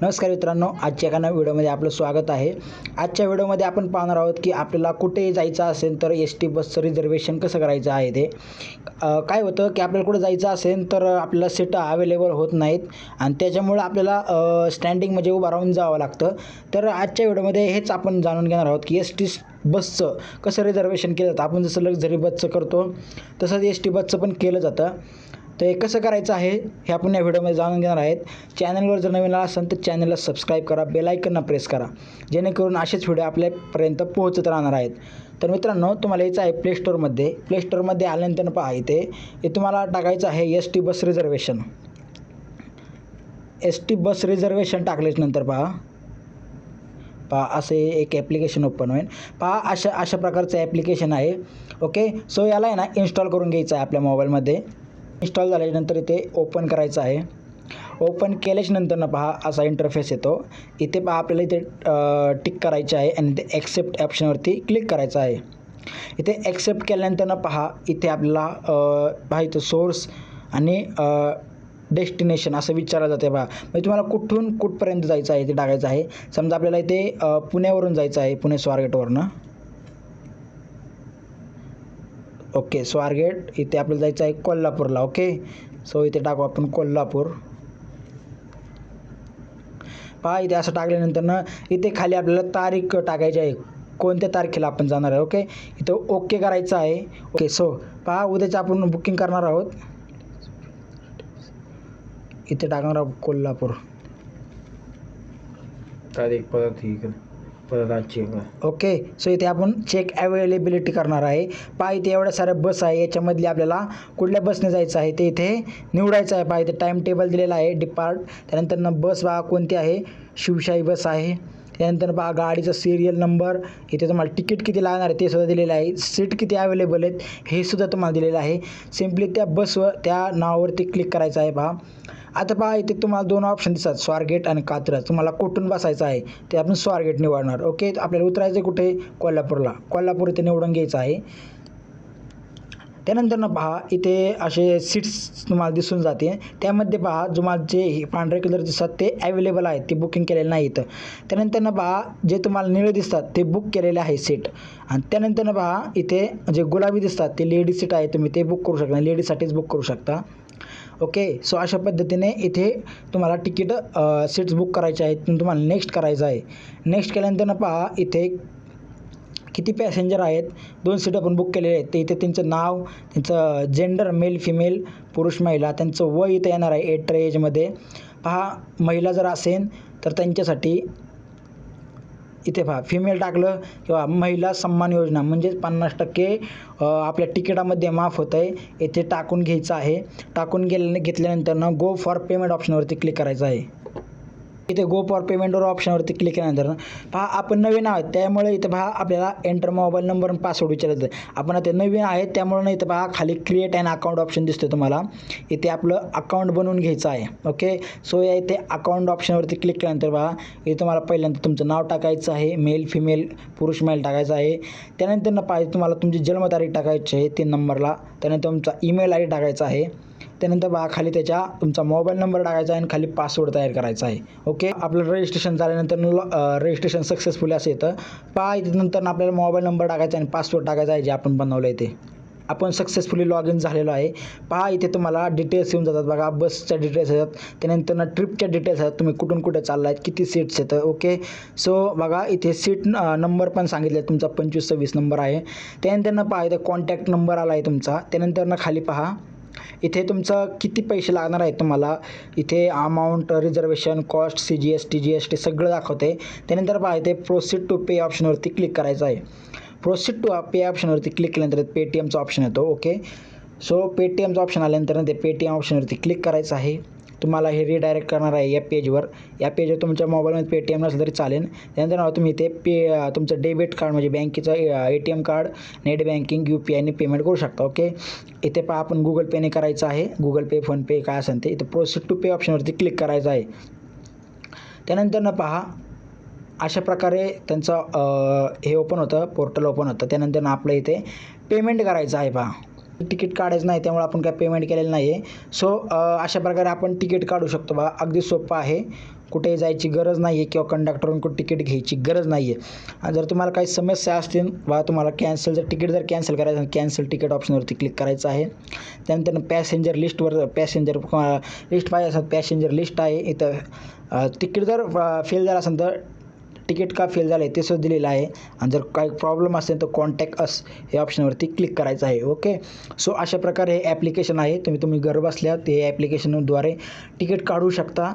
नमस्कार मित्रांनो आजच्या एका नव्या व्हिडिओमध्ये आपलं स्वागत आहे. आजच्या व्हिडिओमध्ये आपण पाहणार आहोत की आपल्याला कुठे जायचं असेल तर एस टी बसचं रिझर्वेशन कसं करायचं आहे ते. काय होतं की आपल्याला कुठं जायचं असेल तर आपल्याला सीटं अवेलेबल होत नाहीत आणि त्याच्यामुळं आपल्याला स्टँडिंग म्हणजे उभं राहून जावं लागतं. तर आजच्या व्हिडिओमध्ये हेच आपण जाणून घेणार आहोत की एस टी बसचं कसं रिझर्वेशन केलं जातं. आपण जसं लक्झरी बसचं करतो तसंच एस टी बसचं पण केलं जातं. तर हे कसं करायचं आहे हे आपण या व्हिडिओमध्ये जाणून घेणार आहेत. चॅनलवर जर नवीन आला असेल तर चॅनलला सबस्क्राईब करा बेलायकनला प्रेस करा. जेणेकरून असेच व्हिडिओ आपल्यापर्यंत पोहोचत राहणार आहेत. तर मित्रांनो तुम्हाला यायचं आहे प्ले स्टोअरमध्ये प्ले स्टोअरमध्ये आल्यानंतर पहा इथे हे तुम्हाला टाकायचं आहे S T bus reservation S T bus reservation टाकल्याच्यानंतर पहा. पहा असे एक ॲप्लिकेशन ओपन होईल. पहा अशा अशा प्रकारचं ॲप्लिकेशन आहे. ओके सो याला आहे ना इन्स्टॉल करून घ्यायचं आहे आपल्या मोबाईलमध्ये इन्स्टॉल झाल्यानंतर इथे ओपन करायचं आहे. ओपन केल्याच्यानंतर ना पहा असा इंटरफेस येतो. इथे पहा आपल्याला इथे टिक करायचे आहे आणि इथे ॲक्सेप्ट ऑप्शनवरती क्लिक करायचं आहे. इथे ॲक्सेप्ट केल्यानंतर ना पहा इथे आपल्याला पहा इथं सोर्स आणि डेस्टिनेशन असं विचारलं जाते बा म्हणजे तुम्हाला कुठून कुठपर्यंत जायचं आहे ते टाकायचं आहे. समजा आपल्याला इथे पुण्यावरून जायचं आहे पुणे स्वारगेटवरनं. ओके स्वारगेट इथे आपल्याला जायचं आहे कोल्हापूरला ओके? सो इथे टाकू आपण कोल्हापूर. पहा इथे असं टाकल्यानंतर ना इथे खाली आपल्याला तारीख टाकायची आहे. कोणत्या तारखेला आपण जाणार आहे ओके? इथं ओके करायचं आहे. ओके सो पहा उद्याचं आपण बुकिंग करणार आहोत. इथे टाकणार आहोत कोल्हापूर. तारीख परत ठीक आहे. ओके सो इथे आपण चेक अवेलेबिलिटी करणार आहे. पहा इथे एवढ्या साऱ्या बस आहे याच्यामधली आपल्याला कुठल्या बसने जायचं आहे ते इथे निवडायचं आहे. पहा इथे टाईम टेबल दिलेला आहे डिपार्ट त्यानंतर बस बघा कोणती आहे? शिवशाही बस आहे. त्यानंतर पहा गाडीचा सिरियल नंबर इथे तुम्हाला तिकीट किती लागणार आहे ते सुद्धा दिलेलं आहे. सीट किती अवेलेबल आहेत हे सुद्धा तुम्हाला दिलेलं आहे. सिम्पली त्या बसवर त्या नावावरती क्लिक करायचं आहे पहा. आता पहा इथे तुम्हाला दोन ऑप्शन दिसतात. स्वारगेट आणि कात्रज. तुम्हाला कुठून बसायचं आहे? ते आपण स्वारगेट निवडणार. ओके? आपल्याला उतरायचं कुठे? कोल्हापूरला. कोल्हापूर इथे निवडून घ्यायचं आहे. त्यानंतर ना पहा इथे असे सीट्स तुम्हाला दिसून जाते त्यामध्ये पहा तुम्हाला जे हे पांढरे कलर दिसतात ते अवेलेबल आहेत. ते बुकिंग केलेले नाहीत. त्यानंतर ना पहा जे तुम्हाला निळे दिसतात ते बुक केलेले आहे सीट आणि त्यानंतर ना पहा इथे जे गुलाबी दिसतात ते लेडीज सीट आहे. तुम्ही ते बुक करू शकता. लेडीजसाठीच बुक करू शकता. ओके सो अशा पद्धतीने इथे तुम्हाला तिकीट सीट्स बुक करायचे आहेत. तुम्हाला नेक्स्ट करायचं आहे. नेक्स्ट केल्यानंतर ना पहा इथे किती पॅसेंजर आहेत? दोन सीट आपण बुक केलेले आहेत. ते इथे त्यांचं नाव त्यांचं जेंडर मेल फिमेल पुरुष महिला त्यांचं वय इथे येणार आहे एट एजमध्ये पहा महिला जर असेल तर त्यांच्यासाठी इथे पहा फिमेल टाकलं किंवा महिला सन्मान योजना म्हणजेच पन्नास टक्के आपल्या तिकिटामध्ये माफ होतं आहे येथे टाकून घ्यायचं आहे. टाकून गेल्या घेतल्यानंतरनं गो फॉर पेमेंट ऑप्शनवरती क्लिक करायचं आहे. इथे गो फॉर पेमेंटवर ऑप्शनवरती क्लिक केल्यानंतर ना पहा आपण नवीन आहोत त्यामुळे इथं पहा आपल्याला एंटर मोबाईल नंबर आणि पासवर्ड विचारायचं आपण आता नवीन आहेत त्यामुळे ना इथे पहा खाली क्रिएट अँड अकाउंट ऑप्शन दिसतो तुम्हाला. इथे आपलं अकाउंट बनवून घ्यायचं आहे ओके सो या इथे अकाउंट ऑप्शनवरती क्लिक केल्यानंतर पहा इथे तुम्हाला पहिल्यांदा तुमचं नाव टाकायचं आहे मेल फिमेल पुरुष मेल टाकायचं आहे. त्यानंतर ना पाहिजे तुम्हाला तुमची जन्मतारीख टाकायची आहे तीन नंबरला त्यानंतर तुमचा ईमेल आय डी टाकायचा आहे. त्यानंतर बघा खाली त्याच्या तुमचा मोबाईल नंबर टाकायचा आहे आणि खाली पासवर्ड तयार करायचा आहे. ओके आपलं रजिस्ट्रेशन झाल्यानंतर रजिस्ट्रेशन सक्सेसफुली असं येतं. पहा इथे नंतर आपल्याला मोबाईल नंबर टाकायचा आणि पासवर्ड टाकायचा आहे जे आपण बनवलं आहे ते. आपण सक्सेसफुली लॉग इन झालेलो आहे. पहा इथे तुम्हाला डिटेल्स येऊन जातात बघा. बसच्या डिटेल्स येतात. त्यानंतर ना ट्रिपच्या डिटेल्स आहेत. तुम्ही कुठून कुठे चालला आहेत किती सीट्स येतं ओके सो बघा इथे सीट नंबर पण सांगितले तुमचा पंचवीस सव्वीस नंबर आहे. त्यानंतर ना पहा इथे कॉन्टॅक्ट नंबर आला आहे तुमचा. त्यानंतर ना खाली पहा. इथे तुमचं किती पैसे लागणार आहेत तुम्हाला? इथे amount reservation cost C G S T G S T सगळं दाखवते. त्यानंतर पहा इथे प्रोसीड टू पे ऑप्शनवरती क्लिक करायचं आहे. प्रोसीड टू पे ऑप्शनवरती क्लिक केल्यानंतर पेटीएमचा ऑप्शन येतो ओके सो पेटीएमचा ऑप्शन आल्यानंतर ते पेटीएम ऑप्शनवरती क्लिक करायचं आहे. तुम्हाला हे रिडायरेक्ट करणार आहे या पेजवर या पेजवर तुमच्या मोबाईलमध्ये पेटीएम नसलं तरी चालेल. त्यानंतर ना तुम्ही इथे पे तुमचं डेबिट कार्ड म्हणजे बँकेचं A T M card net banking U P आयने payment करू शकता ओके इथे पहा आपण गुगल पेने करायचं आहे. गुगल पे फोनपे काय असेल ते. इथे प्रोसेस टू पे ऑप्शनवरती क्लिक करायचं आहे. त्यानंतर ना पहा अशा प्रकारे त्यांचं हे ओपन होतं पोर्टल ओपन होतं. त्यानंतर आपलं इथे पेमेंट करायचं आहे पहा. तिकीट काढायचं नाही त्यामुळे आपण काय पेमेंट केलेलं नाही आहे सो अशा प्रकारे आपण तिकीट काढू शकतो बा. अगदी सोपं आहे. कुठेही जायची गरज नाही आहे किंवा कंडक्टरकडून तिकीट घ्यायची गरज नाही आहे जर तुम्हाला काही समस्या असतील बा तुम्हाला कॅन्सल जर तिकीट जर कॅन्सल करायचं कॅन्सल तिकीट ऑप्शनवरती क्लिक करायचं आहे. त्यानंतर पॅसेंजर लिस्टवर पॅसेंजर लिस्ट पाहिजे असेल पॅसेंजर लिस्ट आहे. इथं तिकीट जर फेल झालं असेल तर तिकीट का फेल झालं आहे ते सुद्धा दिलेलं आहे. आणि जर काही प्रॉब्लेम असेल तर कॉन्टॅक्ट अस हे ऑप्शनवरती क्लिक करायचं आहे ओके सो अशा प्रकारे हे ॲप्लिकेशन आहे. तुम्ही तुम्ही घरबसल्या ते ॲप्लिकेशनद्वारे तिकीट काढू शकता.